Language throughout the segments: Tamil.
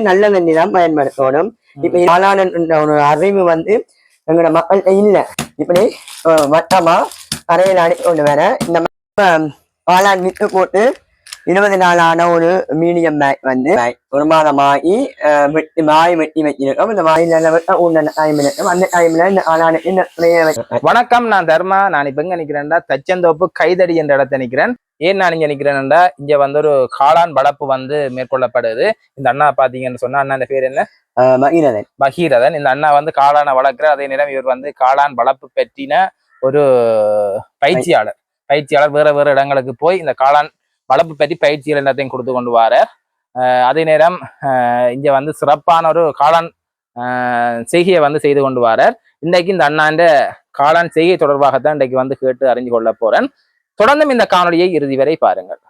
நல்ல தண்ணி தான் பயன்படுத்தணும் இப்ப என்ற ஒரு அறிவு வந்து எங்களோட மக்கள்கிட்ட இல்ல. இப்படி வட்டமா கரையில் அடி கொண்டு வர இந்த காளான் வித்து போட்டு இருபது நாளான ஒரு மீடியம் பேக் வந்து ஒரு மாதமாகி வெட்டி மாய் வெட்டி வைக்கிறோம் இந்த மாயில் வெட்ட உண்டான டைம் இருக்கும். அந்த டைம்ல இந்த வைக்க வணக்கம் நான் தர்மா. நான் இப்ப எங்க நிக்கிறேன்டா? தச்சந்தோப்பு கைதடி என்ற இடத்த நிக்கிறேன். ஏன் நான் இங்க நிக்கிறேன்டா? இங்க வந்து ஒரு காளான் வளர்ப்பு வந்து மேற்கொள்ளப்படுது. இந்த அண்ணா பாத்தீங்கன்னு சொன்னா அண்ணா பேர் என்ன? அஹ், மகிழதன் பகீரதன் இந்த அண்ணா வந்து காளானை வளர்க்குற அதே நேரம் இவர் வந்து காளான் வளர்ப்பு பற்றின ஒரு பயிற்சியாளர். பயிற்சியாளர் வேற வேற இடங்களுக்கு போய் இந்த காளான் வளர்ப்பு பற்றி பயிற்சிகள் எல்லாத்தையும் கொடுத்து கொண்டு வரார் அதே நேரம் இங்க வந்து சிறப்பான ஒரு காளான் செய்கையை வந்து செய்து கொண்டு வரார். இன்றைக்கு இந்த அண்ணாண்ட காளான் செய்கை தொடர்பாகத்தான் இன்றைக்கு வந்து கேட்டு அறிஞ்சு கொள்ள போறேன். தொடர்ந்தும் இந்த காணொளியை இறுதி வரை பாருங்கள்.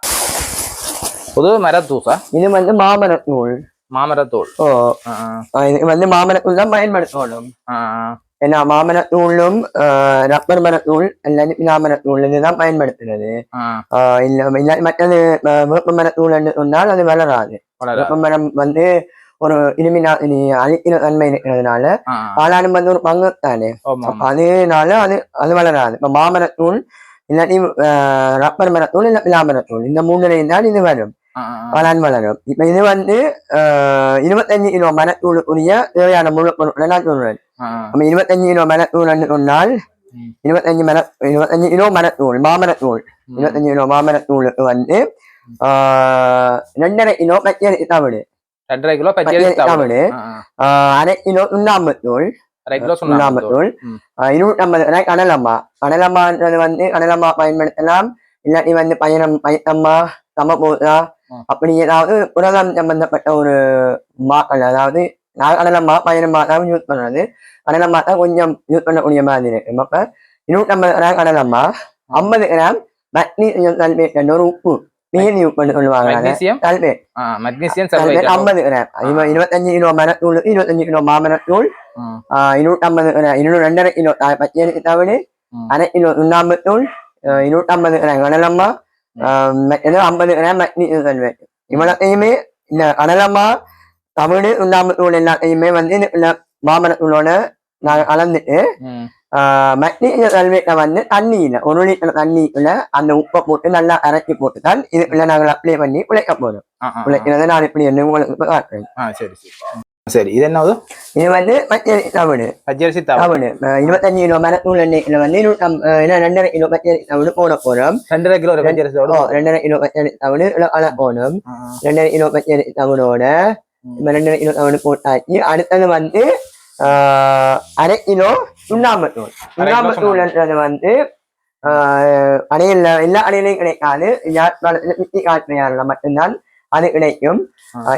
புது மரத்தூசா? இது வந்து மாமரத் நூல் மாமரத்தூள். ஓ. இது வந்து மாமரத் நூல் தான் பயன்படுத்தணும் அஹ் ஏன்னா மாமரத் நூலும் அஹ், ரப்பர் மரத் நூல் அல்லது பினாமரத் நூல் இதுதான் பயன்படுத்துறது மற்றது வேப்ப மரத் நூல் என்று சொன்னால் அது வளராது வளர வேப்ப மரம் வந்து ஒரு இனிமினா இனி அழிக்கிற தன்மை இருக்கிறதுனால அஹ் காளானும் வந்து ஒரு பங்கு தானே அதனால அது அது வளராது இப்ப மாமரத் நூல் இல்லாட்டி ரப்பர் மரத் நூல் இல்ல பிலாமரத் நூல் இந்த மூணுலையும் தான் இது வரும் காளான் வளரும் இப்ப இது வந்து இருபத்தஞ்சு கிலோ மரத்தூளுக்குரிய தேவையான முழு பொருட்களை நான் சொல்றேன் நம்ம இருபத்தஞ்சு கிலோ மரத்தூள் சொன்னால். இருபத்தஞ்சு மர இருபத்தஞ்சு கிலோ மரத்தூள் மாமரத்தூள். இருபத்தஞ்சு கிலோ மாமரத்தூளுக்கு வந்து ரெண்டரை கிலோ பச்சரி தவிடு ரெண்டரை கிலோ அரை கிலோ சுண்ணாம்புத்தூள் அரை கிலோ சுண்ணாம்பு சுண்ணாம்புத்தூள் இருநூற்றம்பது கடலம்மா கடலம்மான்றது வந்து கடலம்மா பயன்படுத்தலாம் இல்லாட்டி வந்து பயணம் பயத்தம்மா சமபூதா. அப்படி ஏதாவது புரதம் சம்பந்தப்பட்ட ஒரு மாக்கள் அதாவது கடலம்மா பயணமா தான் யூஸ் பண்றது கடலம்மா தான் கொஞ்சம் யூஸ் பண்ணக்கூடிய மாதிரி. இருக்கு அப்ப இருநூற்றம்பது கிராம் கடலம்மா ஐம்பது கிராம் மக்னீசியம் சல்பேட் என்ற ஒரு உப்பு மீன் யூஸ் பண்ணி சொல்லுவாங்க சல்பேட் மெக்னீசியம் சல்பேட் ஐம்பது கிராம் இருபத்தஞ்சு கிலோ மரத்தூள் இருபத்தஞ்சு கிலோ மாமரத்தூள். ம். ஆஹ் இருநூற்றம்பது கிராம் இருநூறு ரெண்டரை கிலோ தா- பச்சரி தவிடு. அரை கிலோ சுண்ணாம்புத்தூள். ஆஹ் இருநூற்றம்பது கிராம் கடலம்மா ஆஹ் மற்றது ஐம்பது கிராம் மக்னீசியம் சல்பேட் இவ்வளத்தையுமே இந்த கடலம்மா தமிழ் சுண்ணாம்புத்தூள் எல்லாத்தையுமே வந்து இந்த மாமரத்தூளோட நாங்கள் கலந்துட்டு ம். மக்னீசியம் சல்பேட்டை வந்து தண்ணியில ஒரு லிட்டர் தண்ணிக்குள்ள அந்த உப்பை போட்டு நல்லா அரைச்சி போட்டு தான் இதுக்குள்ள நாங்கள் அப்ளை பண்ணி உழைக்க போறோம். உழைக்கிறத நான் இப்படி என்ன உங்களுக்கு இப்ப காட்டுறேன். சரி சரி. சரி இது என்னது இது வந்து பச்சரி தவிடு. பச்சரிசி தவிடு. இருபத்தஞ்சு கிலோ மரத்தூள் எண்ணெய்ல வந்து இல்லை ரெண்டரை கிலோ பச்சரி தவிடு போட போறோம். ரெண்டரை கிலோ பச்சரிசி ஓ தவிர ரெண்டரை கிலோ பச்சரி தவிடு ஆ. ரெண்டரை கிலோ பச்சரி தவிடோட அடுத்தது வந்து ஆஹ், அரை கிலோ சுண்ணாம்பத்தூள் சுண்ணாம்பத்தூள்ன்றது வந்து ஆஹ், அணையில எல்லா அணையிலையும் கிடைக்காது யாழ்ப்பாணத்துல மட்டும்தான் அது கிடைக்கும்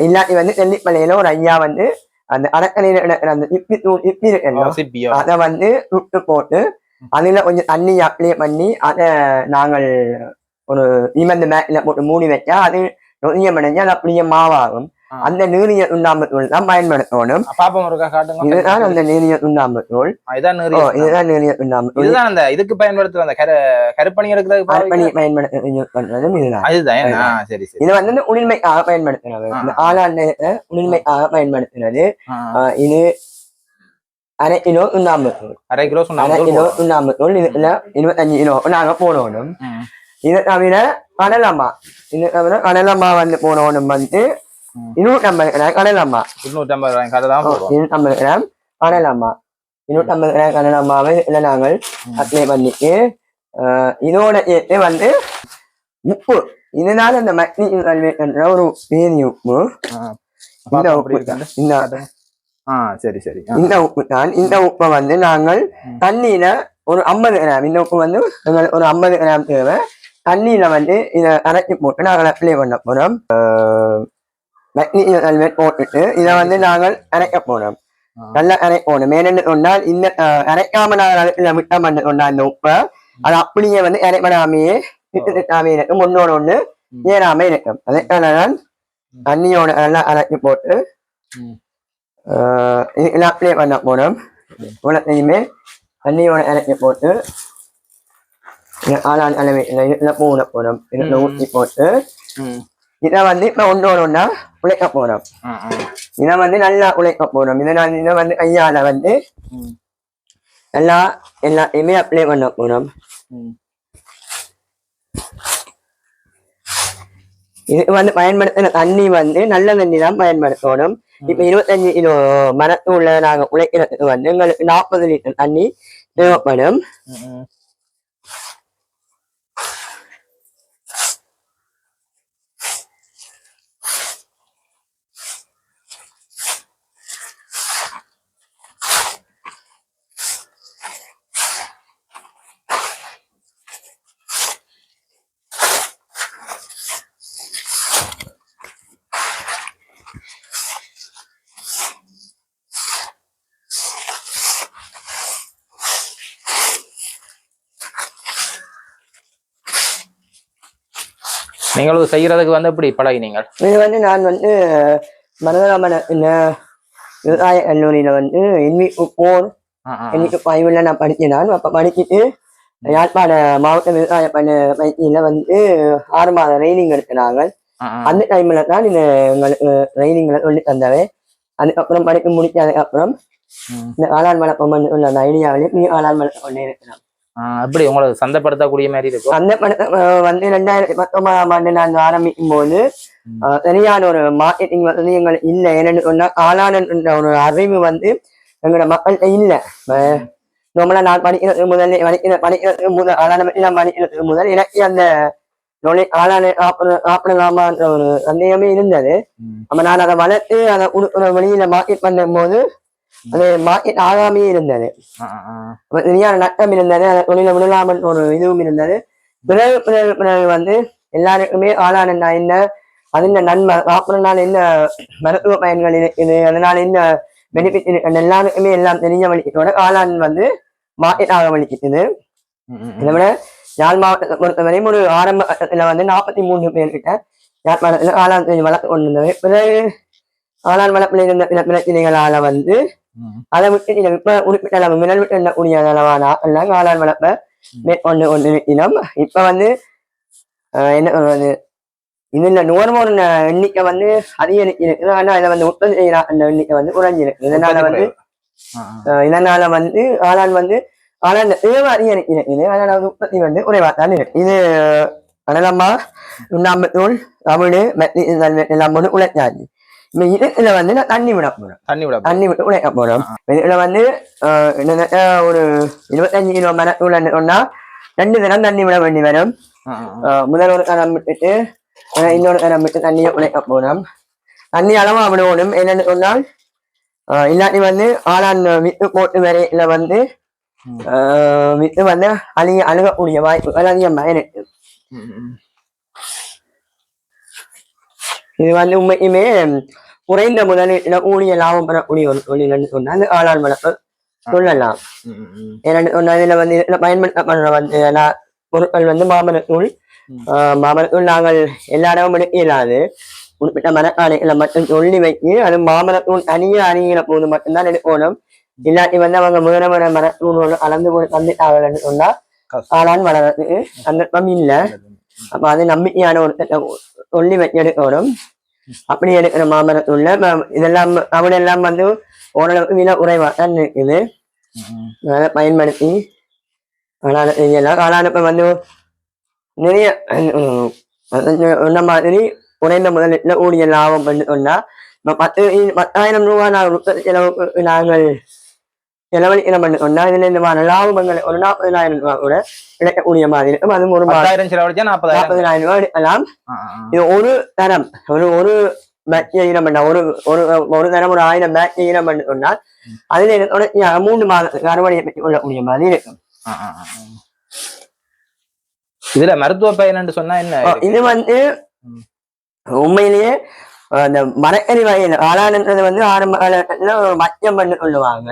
இல்லாட்டி வந்து தெல்லிப்பள்ளியில ஒரு ஐயா வந்து அந்த அடக்கலையில கிடக்கிற அந்த இப்பி தூள் இப்பி அதை வந்து சுட்டு போட்டு அதுல கொஞ்சம் தண்ணி அப்ளை பண்ணி அதை நாங்கள் ஒரு நிமிர்ந்த மேட்ல போட்டு மூடி வச்சா அது நொதியம் அடைஞ்சு அது அப்படியே மாவாகும். அந்த நீரிய சுண்ணாம்புத்தூள் தான் பயன்படுத்தணும். பாப்பம் இருக்கா காட்டுங்க. இதுதான் அந்த நீரிய ஓ நிறைய இதுதான் நீரிய சுண்ணாம்புத்தூள் இதுதான் அந்த இதுக்கு பயன்படுத்துற அந்த கரு கருப்பணி எடுக்கிறதுக்கு அர்ப்பணி பாவிக்கிற- பயன்படுத்த use பண்றதும் இதுதான். அதுதான் சரி சரி. இது வந்து உளிமைக்காக பயன்படுத்துறது. இந்த ஆளாண்டு உளிமைக்காக பயன்படுத்துறது. இது அரை கிலோ சுண்ணாம்புத்தூள் அரை கிலோ அரை கிலோ போடுறோம். சுண்ணாம்புத்தூள் இதுல இருபத்தஞ்சு கிலோ நாங்க போடணும். இது தவிர கடலம்மா இது தவிர கடலம்மா வந்து போடணும் வந்து ம். இருநூற்றம்பது கிராம் கடலம்மா இருநூற்றம்பது ரூபாய் கடை தான் போடுவோம் இருநூற்றம்பது கிராம் கடலம்மா இருநூற்றம்பது கிராம் கடலம்மாவை இதுல நாங்கள். அப்ளை பண்ணிட்டு இதோட சேர்த்து வந்து உப்பு இதனால இந்த மக்னி என்ற ஒரு பேரி உப்பு. இந்த உப்பு. இந்த சரி சரி இந்த உப்பு தான் இந்த உப்பை வந்து நாங்கள். தண்ணியில ஒரு ஐம்பது கிராம் இந்த உப்பு வந்து ஒரு ஐம்பது கிராம் தேவை தண்ணியில வந்து இதை அரைச்சி போட்டு நாங்கள் அப்ளை பண்ண போறோம் மெக்னீசியம் சல்பேட் போட்டுட்டு இதை வந்து நாங்கள் அரைக்க போறோம் ஆ. நல்லா அரைக்கணும் மேனென்று சொன்னால் இந்த அரைக்காம நாங்கள் அதுல விட்டம் பண்ண சொன்னால் அந்த உப்பை அது அப்படியே வந்து அரைப்படாமையே திட்டு திட்டாமே இருக்கும் ஒன்னோட ஒண்ணு ம். ஏறாம இருக்கும் அதுக்கான நான் தண்ணியோட நல்லா அரைச்சி போட்டு ம். ஆஹ், இதுல அப்ளை பண்ண போறோம் உலகத்தையுமே தண்ணியோட இறக்கி போட்டு இந்த ஆளான் அளவு இதுல போட போறோம் இதுல ம். ஊற்றி போட்டு. இதை வந்து இப்ப ஒன்றோட ஒன்றா உழைக்க போறோம். ம், ம். இதை வந்து நல்லா உழைக்க போறோம். இதை நான் இதை வந்து கையால வந்து. நல்லா எல்லாத்தையுமே அப்ளை பண்ண போறோம். ம். இது வந்து பயன்படுத்தின தண்ணி வந்து நல்ல தண்ணி தான் பயன்படுத்தணும். இப்ப இருபத்தஞ்சு கிலோ மரத்தூள்ல நாங்க உழைக்கிறதுக்கு வந்து எங்களுக்கு நாற்பது லிட்டர் தண்ணி தேவைப்படும். நீங்களும் செய்யறதுக்கு வந்து எப்படி பழகினீங்க இது வந்து நான் வந்து மனதராமன விவசாய கல்லூரியில வந்து எண்ணி போர். எண்ணிக்கை பாய்வுல நான் படித்தேன் நான் அப்ப படிச்சுட்டு யாழ்ப்பாண மாவட்ட விவசாய பண்ண பயிற்சியில வந்து ஆறு மாத ட்ரைனிங் ஆ. அந்த டைம்ல தான் இந்த எங்களுக்கு ட்ரைனிங்ல சொல்லி தந்தவை அதுக்கப்புறம் படிக்க முடிச்சதுக்கு அப்புறம். இந்த வளர்ப்பம் வந்து உள்ள ஐடியாவிலே நீ வளர்ப்பு கொண்டே இருக்கிறோம் ஆ, எப்படி உங்களுக்கு சந்தைப்படுத்தக்கூடிய மாதிரி இருக்கும். அந்த படத்தை அஹ், வந்து ரெண்டாயிரத்தி பத்தொன்பதாம் ஆண்டு நான் ஆரம்பிக்கும் போது சரியான ஒரு மார்க்கெட்டிங் வந்து எங்களுக்கு இல்லை. என்னன்னு சொன்னா என்ற ஒரு அறிவு வந்து எங்களோட மக்கள்கிட்ட இல்லை. நம்மள நான் படிக்கிறது முதல்ல படிக்கிற படிக்கிறதுக்கு முதல் காளானை பற்றி நான் படிக்கிறதுக்கு முதல் எனக்கு அந்த நொழி சாப்பிட சாப்பிடலாமான்ற ஒரு சந்தேகமே இருந்தது. அப்ப நான் அதை வளர்த்து அதை கொடுக்குற வழியில மார்க்கெட் பண்ணும் போது அது மார்க்கெட் ஆகாமே இருந்தது சரியான நட்டம் இருந்தது தொழில விடலாமல் ஒரு இதுவும் இருந்தது பிறகு பிறகு பிறகு வந்து எல்லாருக்குமே ஆளான என்ன அதில் நன்மை சாப்பிட்றதுனால என்ன மருத்துவ பயன்கள் இருக்குது அதனால என்ன பெனிஃபிட் இருக்கு எல்லாருக்குமே எல்லாம் தெரிஞ்ச வலிக்கிட்டோட காளான் வந்து மார்க்கெட் ஆக வலிக்கிட்டுது இதை. விட யாழ் மாவட்டத்தை பொறுத்தவரையும் ஒரு ஆரம்ப கட்டத்துல வந்து நாற்பத்தி மூணு பேர்கிட்ட யாழ் மாவட்டத்தில் காளான் வளர்த்து கொண்டு இருந்தது பிறகு காளான் வளர்ப்பில் இருந்த பிற பிரச்சனைகளால வந்து. அதை விட்டு இப்ப அளவு மினல் விட்டு எண்ணக்கூடிய அளவான எல்லாம் காளான் வளர்ப்ப மேற்கொண்டு கொண்டு இருக்கிறோம் இப்ப வந்து என்ன சொல்றது இதுல நுகர்வோர் எண்ணிக்கை வந்து அதிகரிக்கு இருக்குது ஆனா இதை வந்து உற்பத்தி செய்யற அந்த எண்ணிக்கை வந்து குறைஞ்சிருக்கு இதனால வந்து இதனால வந்து காளான் வந்து காளான் தேவை அதிகரிக்கு இருக்குது அதனால வந்து உற்பத்தி வந்து குறைவா தான் இருக்கு இது அனலம்மா உண்ணாம்பத்தூள் தமிழ் எல்லாம் ஒன்று உழைச்சாச்சு இதுல வந்து நான் தண்ணி விட போறேன் தண்ணி விட தண்ணி விட்டு உழைக்க போறோம் இதுல வந்து ஒரு இருபத்தஞ்சு கிலோ சொன்னா ரெண்டு தினம் தண்ணி விட வேண்டி வரும் முதல் ஒரு கரம் விட்டுட்டு இன்னொரு கரம் விட்டு தண்ணியை உழைக்க போறோம் தண்ணி அளவா விடுவோம் என்னன்னு சொன்னால் இல்லாட்டி வந்து ஆளான் வித்து போட்டு வரையில வந்து வித்து வந்து அழுக அழுகக்கூடிய வாய்ப்புகள் அதிகமாக இருக்கு. இது வந்து உண்மைக்குமே குறைந்த முதலீட்டுல ஊழிய லாபம் பெறக்கூடிய ஒரு தொழில்னு சொன்னா அந்த ஆளான் வளர்ப்பு சொல்லலாம். ஏன்னா இதுல வந்து இதுல பயன்படுத்தப்படுற வந்து பொருட்கள் வந்து மாமரத்தூள். ஆஹ் மாமரத்தூள் நாங்கள் எல்லா இடமும் எடுக்க இயலாது. குறிப்பிட்ட மரக்காலைகளை மட்டும் சொல்லி வைத்து அது மாமரத்தூள் தனியா அறிகிற போது மட்டும்தான் எடுக்கணும் இல்லாட்டி வந்து அவங்க வேற வேற மரத்தூளோடு கலந்து போய் தந்துட்டாங்கன்னு சொன்னா. காளான் வளர்றதுக்கு சந்தர்ப்பம் இல்லை. அப்ப அது நம்பிக்கையான ஒரு சொல்லி வச்சு எடுக்கணும் அப்படி எடுக்கிற மாமரத்தூள்ல ம- இதெல்லாம் அவனெல்லாம் வந்து ஓரளவுக்கு விலை குறைவா தான் இருக்குது. அதை பயன்படுத்தி காளான செய்யலாம் காளான் இப்ப வந்து நிறைய உம், மாதிரி குறைந்த முதலீட்டில் ஊழியர் லாபம் பண்ணி சொன்னா இப்ப பத்து பத்தாயிரம் ரூபாய் நாங்கள் செலவுக்கு நாங்கள் செலவழிக்கிற பண்ணி சொன்னா இதுல இந்த மாதிரி லாபங்கள் ஒரு நாற்பதாயிரம் ரூபாய் கூட கிடைக்கக்கூடிய மாதிரி இருக்கும் அதுவும் ஒரு மாதம் பத்தாயிரம் செலவழிச்சா நாற்பதாயிரம் ரூபாய் எடுக்கலாம். இது ஒரு தரம் ஒரு ஒரு பேட்ச் ஈரம் பண்ண ஒரு ஒரு ஒரு தரம் ஒரு ஆயிரம் பேட்ச் ஈரம் பண்ணி சொன்னால் அதுல மூன்று மாதத்துக்கு அறுவடையை பெற்றுக் கொள்ளக்கூடிய மாதிரி இருக்கும். இதுல மருத்துவ பயன் சொன்னா என்ன இது வந்து. உண்மையிலேயே அந்த மரக்கறி வகையில ஆளானது வந்து ஆரம்ப காலத்துல ஒரு மச்சம் பண்ணி சொல்லுவாங்க.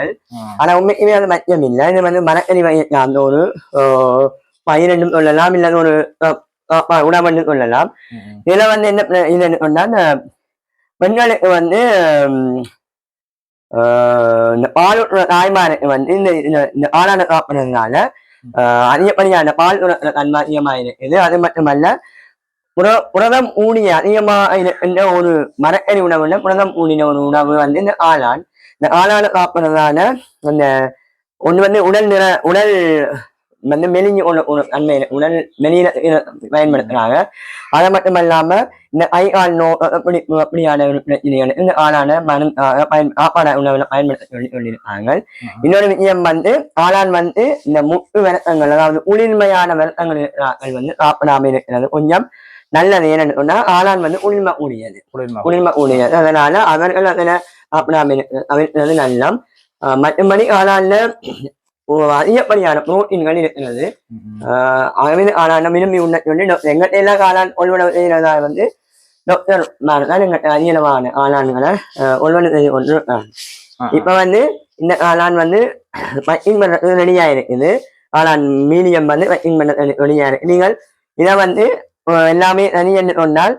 ஆனா உண்மைக்குமே அது மச்சம் இல்லை. இது வந்து மரக்கறி வகை அந்த ஒரு பயிரெண்டும் சொல்லலாம் இல்லது ஒரு உணவென்று சொல்லலாம். இதுல வந்து என்ன இதுன்னு சொன்னா இந்த பெண்களுக்கு வந்து இந்த பாலுற தாய்மாருக்கு வந்து இந்த இந்த- ஆளான சாப்பிட்றதுனால ஆஹ், அதிகப்படியான பால் அதிகமாக இருக்குது அது மட்டுமல்ல புரதம் ஊனிய அதிகமா இருக்கின்ற ஒரு மரக்கறி உணவுல புரதம் ஊனின ஒரு உணவு வந்து இந்த ஆளான். இந்த ஆளான சாப்பிட்றதால அந்த ஒண்ணு வந்து உடல் நிற உடல் வந்து மெலிஞ்சு நன்மை உடல் மெலிய பயன்படுத்துறாங்க. அது மட்டும் இல்லாம இந்த ஐ ஆள் நோ அப்படி அப்படியான ஒரு பிரச்சனைகள் இந்த ஆளான மனம் பயன் சாப்பாடு உணவுல பயன்படுத்த சொல்லி சொல்லியிருக்காங்க இன்னொரு விஷயம் வந்து ஆளான் வந்து இந்த முட்டு விரத்தங்கள் அதாவது உளிர்மையான விரத்தங்கள் வந்து சாப்பிடாம இருக்கிறது. கொஞ்சம் நல்லது ஏன்னு சொன்னா ஆளான் வந்து உளிர்மை கூடியது குளிர்மா உளிர்மை கூடியது அதனால அவர்கள் இருக்கிறது தவிர்க்கிறது நல்லம். மற்றபடி ஆளான்ல ஒ- அதிகப்படியான புரோட்டீன்கள் இருக்கிறது. ஆகவே ஆளான விரும்பி உண்ண சொல்லி எங்கிட்ட எல்லாம் காளான் உள்வன செய்கிறதா வந்து டாக்டர் தான் எங்கிட்ட அதிகமான ஆளான்களை உள்வன செய்து கொண்டு இப்ப வந்து இந்த காளான் வந்து பக்கிங் பண்ணுறது ரெடியா இருக்குது. காளான் மீடியம் வந்து பக்கிங் பண்ண ரெடியா இருக்கு நீங்கள் இதை வந்து எல்லாமே தனி என்று சொன்னால்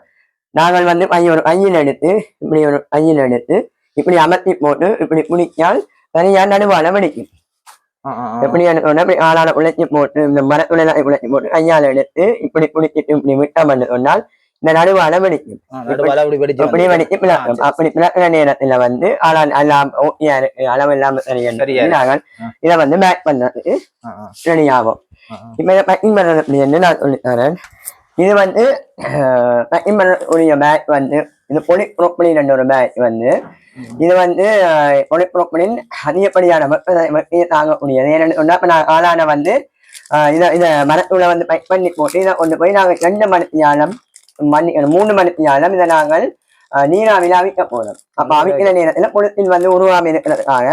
நாங்கள் வந்து ஒரு கையில் எடுத்து இப்படி ஒரு கையில் எடுத்து இப்படி அமர்த்தி போட்டு இப்படி பிடிக்கால் தனியா நடுவால வெடிக்கும். எப்படி சொன்னா இப்படி ஆளால உழைச்சி போட்டு இந்த மரத்துல உழைச்சி போட்டு கையால எடுத்து இப்படி பிடிச்சிட்டு இப்படி விட்டோம் என்று சொன்னால் இந்த நடுவால வெடிக்கும் அப்படி வெடிச்சு பிளக்கும் அப்படி பிளக்கிற நேரத்துல வந்து ஆளான் எல்லாம் ஓகேயா இருக்கு அளவு இல்லாம. நாங்கள். இதை வந்து பேக் பண்றதுக்கு ரெடி ஆகும். இப்ப இதை பேக்கிங் பண்றது அப்படின்னு நான் சொல்லித்தரேன் இது வந்து பேக்கிங் பண்ணக்கூடிய பேக் வந்து இது பொலி என்ற ஒரு பேக் வந்து இது வந்து பொலி அதிகப்படியான வெப்ப- தாங்கக்கூடியது. ஏன்னு சொன்னால் இப்ப நான் காலான வந்து இதை இதை மரத்துல வந்து பைக் பண்ணி போட்டு இதை கொண்டு போய் நாங்கள் ரெண்டு மணித்தியாலம் மணி மூணு மணித்தியாலம் இதை நாங்கள் நீராவில அவிக்க போறோம். அப்ப அவிக்கிற நேரத்துல பொலித்தீன் வந்து உருவாமல் இருக்கிறதுக்காக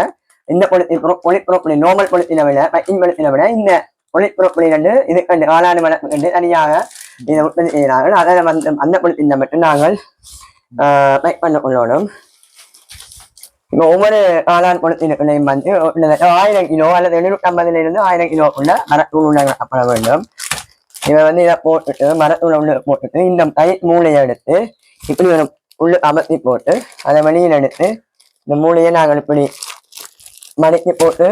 இந்த பொலித்தீன் பொலி புரோப்பலின் நார்மல் பொலித்தீனை விட பைக்கின் பொலித்தீனை விட இந்த ஒளிப்புறப்பொலி கண்டு இது கண்டு காலான வளர்ப்பு கண்டு தனியாக இதை உற்பத்தி செய்கிறார்கள் அதை வந்து அந்த பொலித்தீனை மட்டும் நாங்கள் பேக் பண்ண கொள்ளணும் இப்போ ஒவ்வொரு காளான் பொலித்தீனுக்குள்ளையும் வந்து ஆயிரம் கிலோ அல்லது எழுநூற்றி ஐம்பதுல இருந்து ஆயிரம் உள்ள மரத்தூள் உண்டாக்கப்பட வேண்டும். இவன் வந்து இதை போட்டுட்டு மரத்தூள் உள்ள போட்டுட்டு இந்த கை மூளையை எடுத்து இப்படி ஒரு உள்ள அமர்த்தி போட்டு அதை வெளியில் எடுத்து இந்த மூளையை நாங்கள் இப்படி மடக்கி போட்டு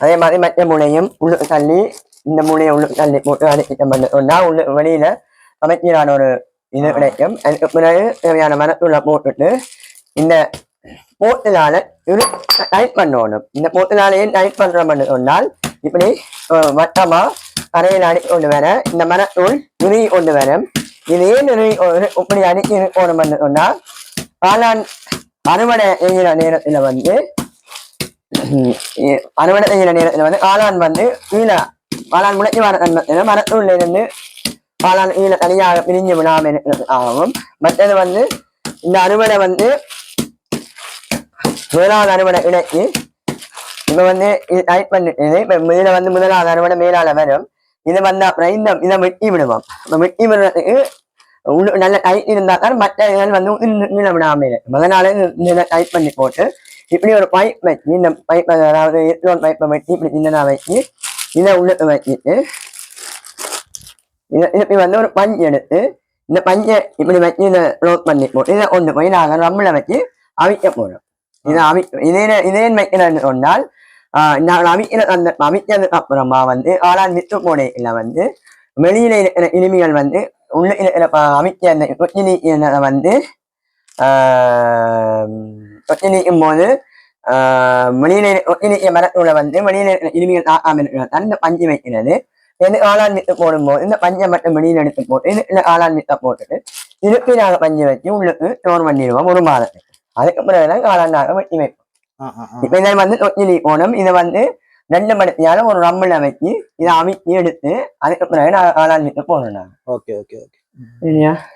அதே மாதிரி மற்ற மூளையும் உள்ள தள்ளி இந்த மூலையை உள்ளுக்கு போட்டு உள்ள வெளியில அமைச்சரான ஒரு இது கிடைக்கும். அதுக்கு பிறகு தேவையான மரத்துள்ள போட்டுட்டு இந்த போட்டினால இரு டைட் பண்ணணும். இந்த போட்டினாலேயே டைட் பண்றோம்னு சொன்னால் இப்படி அஹ், வட்டமா கரையில் அடிச்சு கொண்டு வர இந்த மரத்தூள் நிறுவி கொண்டு வரும். இதே நிறுவி இப்படி அடிச்சு இருக்கணும்னு சொன்னால் காளான் அறுவடை செய்கிற நேரத்துல வந்து உம் அறுவடை செய்கிற நேரத்துல வந்து காளான் வந்து கீழே காளான் முளைச்சி வர தன்மை மரத்தூள்ல இருந்து தனியாக பிரிஞ்சு விடாம இருக்கிறது ஆகும் மற்றது வந்து இந்த அறுவடை வந்து முதலாவது அறுவடை இடைக்கு இப்ப வந்து இது டைட் பண்ணிட்டு இப்ப இதுல வந்து முதலாவது அறுவடை மேலால வரும் இது வந்து அப்புறம் இந்த இதை வெட்டி விடுவோம் இப்ப வெட்டி விடுறதுக்கு உள்ள நல்ல டைட் இருந்தா தான் மற்ற இதழ் வந்து நீள விடாம இருக்கும் அதனால இதை டைட் பண்ணி போட்டு இப்படி ஒரு பைப் வச்சு இந்த பைப் அதாவது எத்தனோன் பைப்பை வெட்டி இப்படி சின்னதா வச்சு இதை உள்ள வச்சுட்டு இதை இப்படி வந்து ஒரு பஞ்சு எடுத்து இந்த பஞ்சை இப்படி வச்சு இதை க்ளோஸ் பண்ணி போட்டு இதை கொண்டு போய் நாங்கள் ரம்மில் வச்சு அவிக்க போகிறோம் இதை அவி இதே இதே வைக்கிறேன்னு சொன்னால் நாங்கள் அவிக்கிற அந்த அவிக்கிறதுக்கு அப்புறமா வந்து ஆளான் வித்து போடையில வந்து வெளியில இருக்கிற இனிமைகள் வந்து உள்ள இருக்கிற ப- அவிக்க அந்த கொச்சி நீக்கிறத வந்து கொச்சி நீக்கும் போது கொச்சி நீக்கிய மரத்தூளை வந்து இருக்கிற இனிமைகள் இருக்கிறது இந்த பஞ்சு வைக்கிறது இது ஆளான் வித்து போடும்போது இந்த பஞ்சை மட்டும் வெளியில எடுத்து போட்டு இது இந்த ஆளான் வித்தை போட்டுட்டு திருப்பி நாங்கள் பஞ்சு வச்சு உள்ளுக்கு ஸ்டோர் பண்ணிடுவோம் ஒரு மாதத்துக்கு. அதுக்கு பிறகுதான் காளாண்டாக வெட்டி வைப்போம். இப்ப இதை வந்து தொட்டிலி போனோம் இதை வந்து ரெண்டு மணித்தியால ஒரு ரம்மில் வச்சு இதை அமைக்கி எடுத்து அதுக்கு பிறகு நான் ஆளான் விட்டு போனோம் நாங்கள் ஓகே ஓகே ஓகே.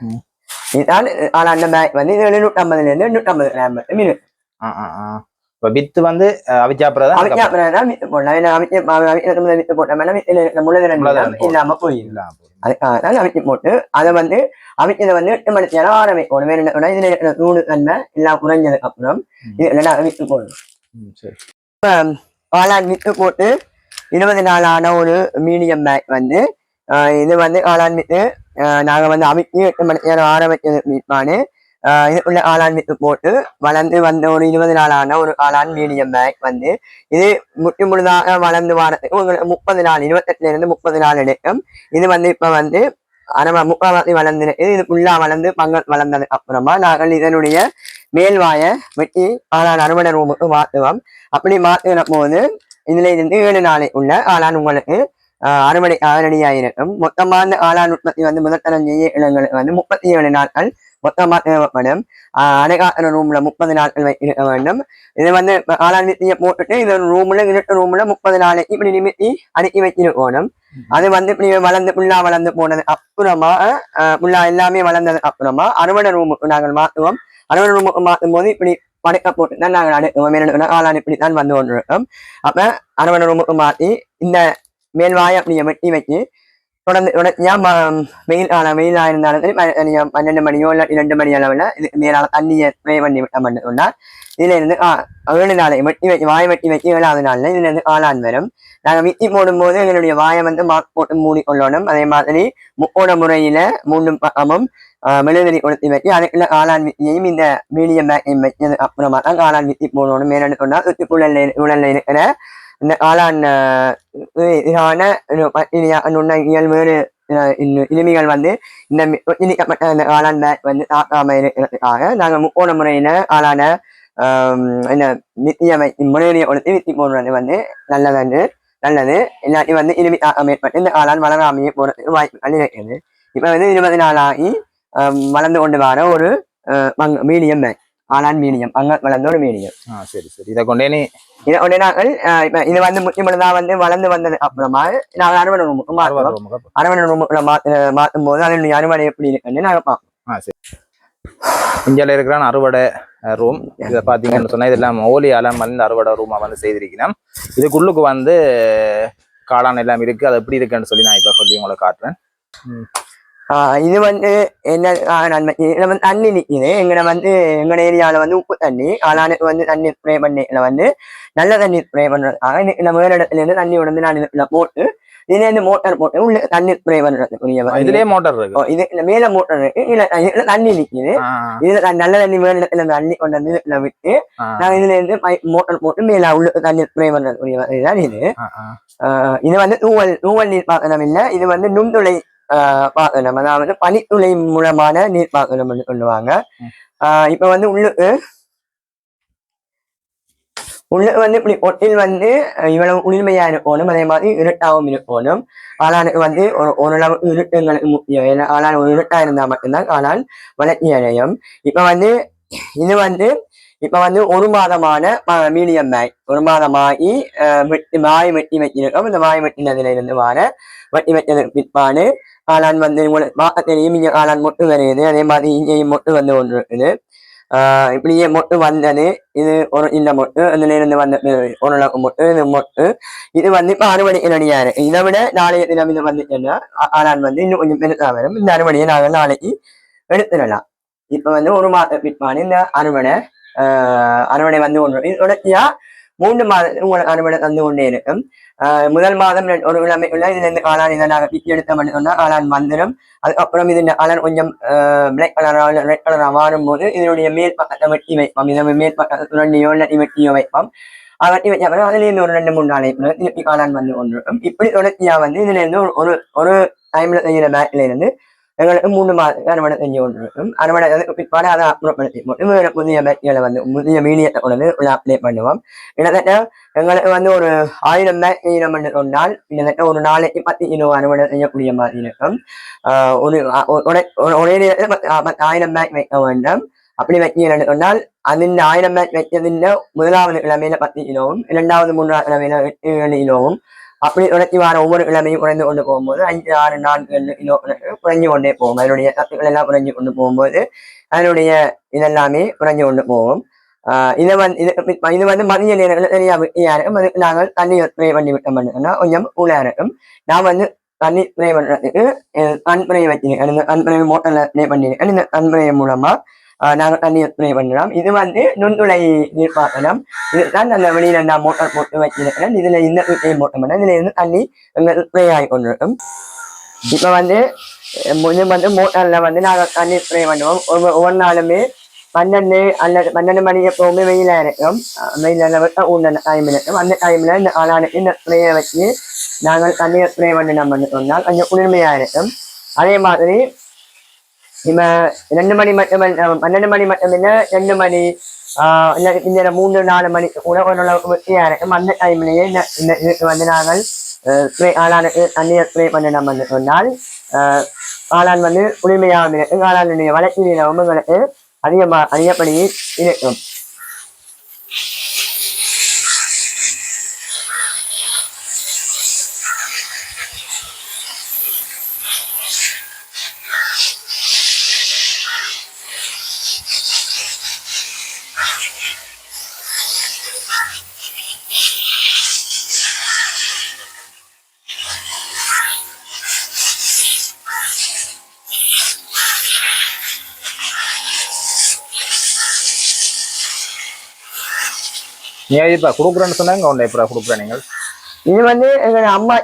ம். இதுதான் ஆளாண்ட பேக் வந்து இது எழுநூற்றம்பதுல இருந்து எண்ணூற்றம்பது கிராம் மட்டும் இருக்கு. வித்து வந்து தான் வித்து போடும். இல்லாம. அதுக்காக தான் அவிச்சு போட்டு அதை வந்து அவிச்சதை வந்து எட்டு ஆற வைக்கணும். வேற என்ன இதுல சூடு தன்மை எல்லாம் குறைஞ்சதுக்கு அப்புறம். இது இல்லைன்னா வித்து போடணும். காளான் வித்து போட்டு இருபது நாளான ஒரு மீடியம் பேக் வந்து இது வந்து காளான் வித்து நாங்க வந்து அமைச்சு எட்டு மணி நேரம் ஆற வச்சது மீட்பானு உள்ள ஆளான் வித்து போட்டு வளர்ந்து வந்த ஒரு இருபது நாளான ஒரு ஆளான் மீடியம் பேக் வந்து இது முற்று முழுதாக வளர்ந்து வாரத்துக்கு உங்களுக்கு முப்பது நாள் இருபத்தெட்டுல இருந்து முப்பது நாள் எடுக்கும் இது வந்து இப்ப வந்து அரை முக்கால்வாசி வளர்ந்து இது ஃபுல்லா வளர்ந்து பங்கல் வளர்ந்ததுக்கு அப்புறமா நாங்கள் இதனுடைய மேல்வாய வெட்டி ஆளான் அறுவடை ரூமுக்கு மாற்றுவோம் அப்படி மாற்றுகிற போது இதுல இருந்து ஏழு நாளை உள்ள ஆளான் உங்களுக்கு ஆஹ், அறுவடை ரெடியாக மொத்தமான ஆளான் உற்பத்தி வந்து முதற்தரம் இடங்களுக்கு வந்து முப்பத்தி ஏழு நாட்கள் மொத்தமாக தேவைப்படும் ஆஹ், ரூம்ல முப்பது நாட்கள் வை- இருக்க வேண்டும். இது வந்து இப்ப வித்தியை போட்டுட்டு இது ரூம்ல இருட்டு ரூம்ல முப்பது நாளைக்கு இப்படி நிமித்தி அடுக்கி வச்சிருக்கணும் அது வந்து இப்படி வளர்ந்து புல்லா வளர்ந்து போனது அப்புறமா ஆஹ், புல்லா எல்லாமே வளர்ந்தது அப்புறமா அறுவடை ரூமுக்கு நாங்கள் மாற்றுவோம். அறுவடை ரூமுக்கு மாற்றும் போது இப்படி படுக்க போட்டு தான் நாங்கள் அடுக்குவோம். என்ன இப்படி தான் வந்து கொண்டிருக்கோம். அப்ப அறுவடை ரூமுக்கு மாற்றி இந்த மேல்வாயை அப்படியே வெட்டி வச்சு தொடர்ந்து தொடர்ச்சியா ம- வெயில் இருந்தாலும் சரி பன்னெண்டு மணியோ இல்ல இரண்டு மணி அளவுல இது மேலால தண்ணியை ஸ்ப்ரே பண்ணி விட்டோம்னா இதுல இருந்து ஏழு நாளை வெட்டி வச்சு வாயை வெட்டி வச்சு ஏழாவது நாள்ல இதுல இருந்து ஆளான் வரும் நாங்க வித்தி போடும்போது எங்களுடைய வாயை வந்து மார்க் போட்டு மூடிக்கொள்ளணும் அதே மாதிரி முக்கோண முறையில மூன்று பக்கமும் மெழுகுதிரி கொளுத்தி வச்சு அதுக்குள்ள ஆளான் வித்தியையும் இந்த மீடியம் பேக்கையும் வைக்கிறது அப்புறமா தான் காளான் வித்தி போடணும் மேலே கொண்டா சுத்தி உழல்ல உழல்ல இருக்கிற ஆளான் ஆஹ், இதான இனிமைகள் வந்து இந்த மி- ஆளான் வந்து தாக்காம இருக்கிறதுக்காக நாங்க முக்கோண முறையில ஆளான என்ன நித்தியமை முறையை கொடுத்து வித்தி போடுறது வந்து நல்லது நல்லது இல்லாட்டி வந்து இனிமை தாக்கம் ஏற்பட்டு இந்த ஆளான் வளராமையே போறதுக்கு வாய்ப்புகள் இருக்கிறது இப்ப வந்து இருபது நாளாகி வளர்ந்து கொண்டு வர ஒரு மீடியம் பேக் ஆளான் மீடியம் அங்க வளர்ந்த ஒரு மீடியம் ஆ சரி சரி. இதை கொண்டே நீ இதை உடனே நாங்கள் இது வந்து முக்கியமானதா வந்து வளர்ந்து வந்தது. அப்புறமா நாங்கள் அறுவடை அறுவடை மாற்றும் போது அதனுடைய அறுவடை எப்படி இருக்குன்னு நாங்கள் பார்ப்போம் ஆ சரி. இந்தியாவில் இருக்கிற அறுவடை ரூம். இதை பார்த்தீங்கன்னு சொன்னா இதெல்லாம் ஓலியால வந்து அறுவடை ரூமா வந்து செய்திருக்கிறேன். இதுக்குள்ளுக்கு வந்து காளான் எல்லாம் இருக்கு. அது எப்படி இருக்குன்னு சொல்லி நான் இப்போ சொல்லி உங்களுக்கு காட்டுறேன். இது வந்து என்ன இதுல வந்து தண்ணி நிக்குது எங்கட வந்து எங்கட ஏரியால வந்து உப்பு தண்ணி ஆளானுக்கு வந்து தண்ணி ஸ்ப்ரே பண்ணில வந்து நல்ல தண்ணி ஸ்ப்ரே பண்றதுக்காக இன்னைக்கு நம்ம வேற இடத்துல இருந்து தண்ணி உடந்து நான் இதுல போட்டு இதுல இருந்து மோட்டார் போட்டு உள்ள தண்ணி ஸ்ப்ரே வந்து- இதுலயே மோட்டார் இருக்கு இது இந்த மேல மோட்டார் இருக்கு இதுல தண்ணி நிக்குது ஆ, இதுல நல்ல தண்ணி மேல இடத்துல தண்ணி கொண்டு வந்து இதுல விட்டு நாங்க இதுல இருந்து மோட்டார் போட்டு மேல உள்ள தண்ணி ஸ்ப்ரே பண்றதுக்குரிய இதுதான் இது இது வந்து தூவல் தூவல் நீர் பாசனம் இல்ல இது வந்து நுண்துளை ஆஹ் பாசனம் அதாவது பனித்துளை மூலமான நீர் பாசனம் சொல்லுவாங்க. ஆஹ் இப்ப வந்து உள்ளுக்கு உள்ளுக்கு வந்து இப்படி ஒட்டில் வந்து இவ்வளவு குளிர்மையா இருக்கணும் அதே மாதிரி இருட்டாகவும் இருக்கணும். ஆளானுக்கு வந்து ஒரு ஓரளவு இருட்டுங்களுக்கு முக்கியம். ஏன்னா ஆளான் ஒரு இருட்டா இருந்தா மட்டும்தான் ஆளான் வளர்ச்சி அடையும். இப்ப வந்து இது வந்து இப்ப வந்து ஒரு மாதமான மீடியம் மாய் ஒரு மாதமாகி அஹ், வெட்டி மாய் வெட்டி வச்சிருக்கோம் இந்த மாய் வெட்டினதுல இருந்து வர வெட்டி பிற்பாடு காளான் வந்து உங்களுக்கு இங்கே காளான் மொட்டு வருகிறது அதே மாதிரி இங்கேயும் மொட்டு வந்து ஒன்று இருக்குது ஆஹ் இப்படியே மொட்டு வந்தது இது ஒரு இந்த மொட்டு அதுல இருந்து வந்த ஒரு ஓரளவு மொட்டு இது மொட்டு இது வந்து இப்ப அறுவடை ரெடியா இருக்கு இதை விட நாளைய தினம் இது வந்துச்சுன்னா ஆளான் வந்து இன்னும் கொஞ்சம் பெருசா வரும் இந்த அறுவடையை நாங்கள் நாளைக்கு எடுத்துடலாம் இப்ப வந்து ஒரு மாத பிற்பாடு இந்த அறுவடை ஆஹ் அறுவடை வந்து ஒன்று இது தொடர்ச்சியா மூன்று மாதத்தில் உங்களுக்கு அனுமதி தந்து கொண்டே இருக்கும். ஆஹ் முதல் மாதம் ஒரு கிழமை உள்ள இதுல இருந்து காளான் இதை நாங்கள் பிச்சு எடுத்தோம்னு சொன்னால் காளான் வந்துடும். அதுக்கப்புறம் இது காளான் கொஞ்சம் பிளாக் கலராக ரெட் கலராக மாறும்போது இதனுடைய மேல் பக்கத்தை வெட்டி வைப்போம். இதை மேல் பக்கத்தை சுரண்டியோ இல்லாட்டி வெட்டியோ வைப்போம். அதை வெட்டி வச்ச பிறகு அதுல இருந்து ஒரு ரெண்டு மூணு நாளைக்கு திருப்பி காளான் வந்து கொண்டிருக்கும். இப்படி தொடர்ச்சியா வந்து இதுல இருந்து ஒரு- ஒரு டைமில் டைம்ல செய்யற இருந்து எங்களுக்கு மூணு மாதத்துக்கு அறுவடை செஞ்சு கொண்டிருக்கும் அறுவடை பிற்பாடு அதை அப்புறப்படுத்தி போட்டு புதிய பேக்கிகளை வந்து புதிய மீடியத்தை கொண்டு உள்ள அப்ளை பண்ணுவோம் கிட்டத்தட்ட எங்களுக்கு வந்து ஒரு ஆயிரம் பேக் ஈரம் என்று சொன்னால் கிட்டத்தட்ட ஒரு நாளைக்கு பத்து கிலோ அறுவடை செய்யக்கூடிய மாதிரி இருக்கும் ஒரு ஒரே நேரத்தில் பத்து- ஆயிரம் பேக் வைக்க வேண்டும் அப்படி வைக்கிறேன் சொன்னால் அதில் ஆயிரம் பேக் வைக்கிறதில் முதலாவது கிழமையில பத்து கிலோவும் இரண்டாவது மூன்றாவது கிழமையில எட்டு கிலோவும் அப்படி தொடர்ச்சி வார ஒவ்வொரு இளமையும் குறைந்து கொண்டு போகும்போது அஞ்சு ஆறு நான்கு கிலோ குறைஞ்சு கொண்டே போகும். அதனுடைய சத்துக்கள் எல்லாம் குறைஞ்சு கொண்டு போகும்போது அதனுடைய இதெல்லாமே குறைஞ்சு கொண்டு போகும். ஆஹ் இதை வந்து இது இது வந்து மதிய நேரங்கள் சரியா வெட்டியா இருக்கும் அதுக்கு நாங்கள் தண்ணி ஸ்ப்ரே பண்ணி விட்டோம் பண்ணோம்னா கொஞ்சம் ஊழா இருக்கும். நான் வந்து தண்ணி ஸ்ப்ரே பண்ணுறதுக்கு அன்புரையை வச்சிருக்கேன் அந்த அன்புரை மோட்டர்ல ஸ்ப்ரே பண்ணியிருக்கேன் இந்த அன்புரை மூலமா ஆஹ் நாங்க பண்ணலாம் இது வந்து நுண்துளை நீர்ப்பாசனம். இதுதான் அந்த வெளியில நான் மோட்டார் போட்டு வச்சிருக்கிறேன். இதுல இந்த வீட்டையும் பண்ண இதுல இருந்து தண்ணி ஸ்ப்ரே ஆகி கொண்டிருக்கும். இப்ப வந்து அஹ் இது வந்து மோட்டார்ல வந்து நாங்கள் தண்ணி ஸ்ப்ரே பண்ணுவோம். ஒவ்வொரு நாளுமே பன்னெண்டு அல்லது பன்னெண்டு மணி எப்பவுமே வெயிலா இருக்கும். அஹ் வெயில விட்ட உள்ள டைம் இருக்கும். அந்த டைம்ல இந்த ஆளானுக்கு இந்த ஸ்ப்ரேயை வச்சு நாங்கள் தண்ணியை ஸ்ப்ரே பண்ணி நம்ம சொன்னால் கொஞ்சம் குளிர்மையா இருக்கும். அதே மாதிரி இப்ப ரெண்டு மணி மட்டும் இல்ல, பன்னெண்டு மணி மட்டும் இல்ல ரெண்டு மணி ஆஹ் இல்ல இந்த மூணு நாலு மணி கூட இருக்கும் அந்த டைம்லயே இந்த இந்த இதுக்கு வந்து நாங்கள் ஆளானுக்கு தண்ணியை ஸ்ப்ரே பண்ணணும் வந்து சொன்னால் ஆஹ் காளான் வந்து உரிமையாக இருக்கும் காளானுடைய வளர்ச்சி நிலவும் எங்களுக்கு அதிகமாக அதிகப்படி இருக்கும் நீங்க இப்ப கொடுக்குறேன்னு சொன்னாங்க உன்னை எப்படா கொடுக்குற நீங்கள்? இது வந்து எங்க அம்மா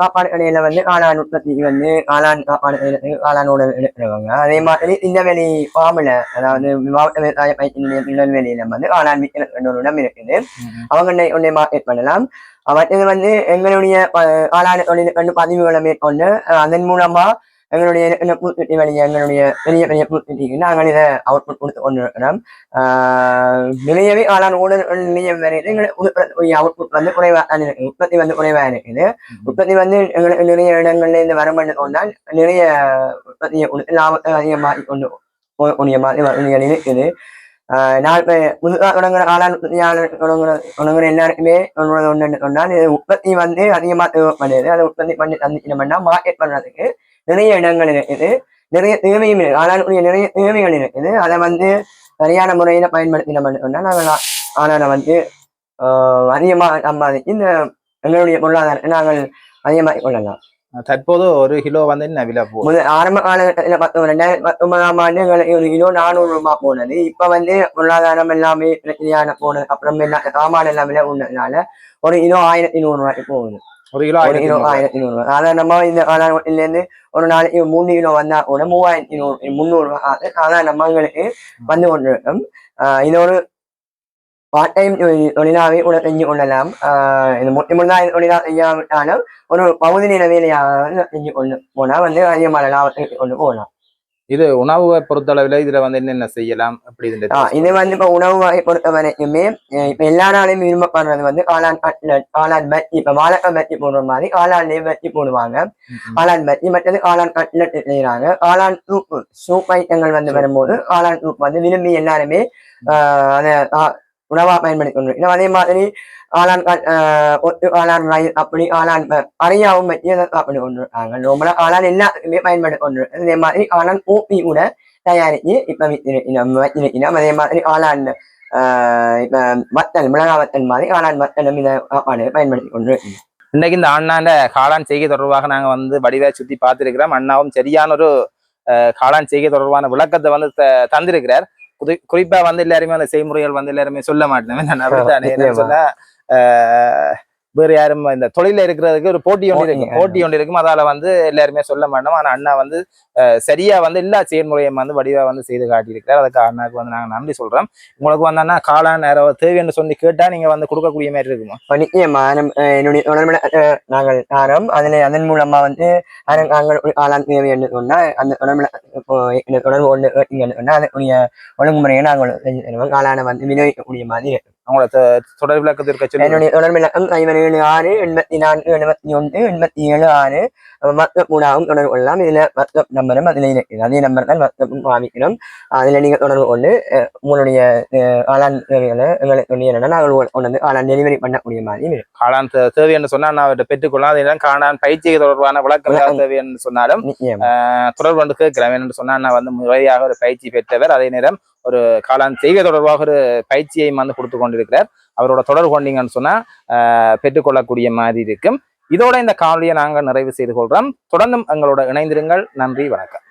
காப்பாடு கடையில வந்து காளான் உற்பத்தி வந்து காளான் காப்பாடு காளானோட எடுக்கிறவங்க அதே மாதிரி இந்த வெளி ஃபார்ம்ல அதாவது மாவட்ட விவசாய பயிற்சி திருநெல்வேலியில வந்து காளான் விற்கிற ஒரு இடம் இருக்குது. அவங்க உன்னை மார்க்கெட் பண்ணலாம். மற்றது வந்து எங்களுடைய காளான் தொழில் வந்து பதிவுகளை மேற்கொண்டு அதன் மூலமா எங்களுடைய இந்த பூத்துட்டி எங்களுடைய பெரிய பெரிய பூத்துட்டிக்கு நாங்கள் இதை அவுட்புட் கொடுத்து கொண்டு இருக்கிறோம் ஆஹ் நிறையவே காளான் ஊழல் நிலையம் வரையில் எங்களுக்கு அவுட்புட் வந்து குறைவாக இருக்குது உற்பத்தி வந்து குறைவாக இருக்குது. உற்பத்தி வந்து எங்களுக்கு நிறைய இடங்கள்ல இருந்து வரம்பு கொண்டால் நிறைய உற்பத்தியை கொடுத்து லாபத்தை அதிகமாகி கொண்டு போகக்கூடிய மாதிரி இருக்குது. நான் இப்போ தொடங்குற காளான் உற்பத்தியாளர் தொடங்குற தொடங்குற எல்லாருக்குமே ஒன்று ஒன்று சொன்னால் இது உற்பத்தி வந்து அதிகமாக தேவைப்படுது. அதை உற்பத்தி பண்ணி தந்துக்கணும்னா மார்க்கெட் பண்ணுறதுக்கு நிறைய இடங்கள் இருக்குது நிறைய தேவையும் இருக்கு காளானுடைய நிறைய தேவைகள் இருக்குது அதை வந்து சரியான முறையில் பயன்படுத்தினோம்னு சொன்னால் நாங்கள் காளானை வந்து ஆஹ் அதிகமாக சம்பாதிச்சு இந்த எங்களுடைய பொருளாதாரத்தை நாங்கள் அதிகமாக கொள்ளலாம். தற்போது ஒரு கிலோ வந்து என்ன விலை போகுது? ஆரம்ப காலகட்டத்தில் பத்தொன்பது ரெண்டாயிரத்தி பத்தொன்பதாம் ஆண்டு எங்களுக்கு ஒரு கிலோ நானூறு ரூபாய் போனது. இப்ப வந்து பொருளாதாரம் எல்லாமே பிரச்சனையான போனது. அப்புறம் என்ன சாமான் எல்லாம் விலை உண்டதுனால ஒரு கிலோ ஆயிரத்தி நூறு ரூபாய்க்கு போகுது. ஒரு கிலோ ஒரு கிலோ நூறு ரூபாய் சாதாரணமா இந்த காலகட்டத்தில இருந்து ஒரு நாளைக்கு மூணு கிலோ வந்தா கூட மூவாயிரத்தி நூறு முந்நூறு ஆகுது சாதாரணமா எங்களுக்கு வந்து கொண்டிருக்கும் ஆஹ் இது ஒரு பார்ட் டைம் தொழிலாவே கூட செஞ்சு கொள்ளலாம் இது முற்றி முழுதாக தொழிலா செய்யாவிட்டாலும் ஒரு பகுதி வேலையாக செஞ்சு கொண்டு போனா வந்து அதிகமான லாபத்தை கொண்டு போகலாம் இது உணவை பொறுத்தளவுல இதுல வந்து என்னென்ன செய்யலாம் அப்படி இது வந்து இப்ப உணவு வகை பொறுத்த வரைக்குமே இப்ப எல்லா நாளையும் விரும்பப்படுறது வந்து காளான் கட்லட் காளான் பஜ்ஜி இப்ப வாழைக்காய் பஜ்ஜி போடுற மாதிரி காளான்லயே பஜ்ஜி போடுவாங்க. காளான் பஜ்ஜி மற்றது காளான் கட்லட் செய்யறாங்க காளான் சூப் சூப் ஐட்டங்கள் வந்து வரும்போது காளான் சூப் வந்து விரும்பி எல்லாருமே ஆஹ் அதை உணவா பயன்படுத்தி கொண்டு இன்னும் அதே மாதிரி காளான் ரைஸ் அப்படி சாப்பிட்டு கொண்டு நோம்பலா காளான் எல்லாத்துக்குமே பயன்படுத்தி கொண்டு. அதே மாதிரி கூட இப்ப அதே மாதிரி ஆஹ் இப்ப வத்தல் மிளகா வத்தல் மாதிரி காளான் வத்தலும் இதை சாப்பாடு பயன்படுத்தி கொண்டு. இன்னைக்கு இந்த அண்ணாண்ட காளான் செய்கை தொடர்பாக நாங்க வந்து வடிவா சுத்தி பார்த்திருக்கிறோம். அண்ணாவும் சரியான ஒரு காளான் செய்கை தொடர்பான விளக்கத்தை வந்து தந்திருக்கிறார். குறி- குறிப்பா வந்து எல்லாருமே அந்த செய்முறைகள் வந்து எல்லாருமே சொல்ல மாட்டேன் நான் வேற யாரும் இந்த தொழில இருக்கிறதுக்கு ஒரு போட்டி ஒன்று இருக்கும் போட்டி, ஒன்று இருக்கும் அதால வந்து எல்லாருமே சொல்ல மாட்டோம். ஆனா அண்ணா வந்து சரியா வந்து எல்லா செயல்முறையும் வந்து வடிவா வந்து செய்து காட்டியிருக்கிறார். அதுக்கு அண்ணாக்கு வந்து நாங்க நன்றி சொல்றோம். உங்களுக்கு வந்து அண்ணா காளான் யாரோ தேவைன்னு சொல்லி கேட்டா நீங்க வந்து கொடுக்கக்கூடிய மாதிரி இருக்குமா? நிச்சயமா என்னுடைய நாங்கள் தாரோம் அதுல அதன் மூலமா வந்து நாங்கள் நாங்கள் காளான் தேவை என்று சொன்னா அந்த இந்த தொடர்பு ஒன்று சொன்னா அதுக்குரிய ஒழுங்குமுறையை நாங்கள் காளானை வந்து விநியோகிக்கக்கூடிய மாதிரி. அவங்களோட தொடர் விளக்கத்தில் என்னுடைய தொடர்பு இலக்கம் ஐம்பது ஏழு ஆறு எண்பத்தி நான்கு எழுபத்தி ஒன்று எண்பத்தி ஏழு ஆறு. வாட்ஸ்அப் மூலமாகவும் தொடர்பு கொள்ளலாம். இதுல வாட்ஸ்அப் நம்பரும் அதுல இருக்குது அதே நம்பர் தான் வாட்ஸ்அப்பும் காமிக்கணும் அதுல நீங்க தொடர்பு கொண்டு உங்களுடைய காளான் தேவைகளை எங்களுக்கு சொன்னீங்கன்னா நாங்கள் கொண்டு காளான் டெலிவரி பண்ணக்கூடிய மாதிரி தே- தேவை என்று சொன்னா நான் அவர்கிட்ட பெற்றுக்கொள்ளலாம் அதெல்லாம் காளான் பயிற்சி தொடர்பான விளக்கம் தேவை என்று சொன்னாலும் தொடர்பு கொண்டு கேட்கிறேன் என்று சொன்னா நான் வந்து முறையாக ஒரு பயிற்சி பெற்றவர். அதே நேரம் ஒரு காளான் செய்கை தொடர்பாக ஒரு பயிற்சியையும் வந்து கொடுத்து கொண்டிருக்கிறார். அவரோட தொடர்பு கொண்டீங்கன்னு சொன்னா பெற்றுக்கொள்ளக்கூடிய மாதிரி இருக்கும். இதோட இந்த காணொலியை நாங்கள் நிறைவு செய்து கொள்றோம். தொடர்ந்தும் எங்களோட இணைந்திருங்கள். நன்றி வணக்கம்.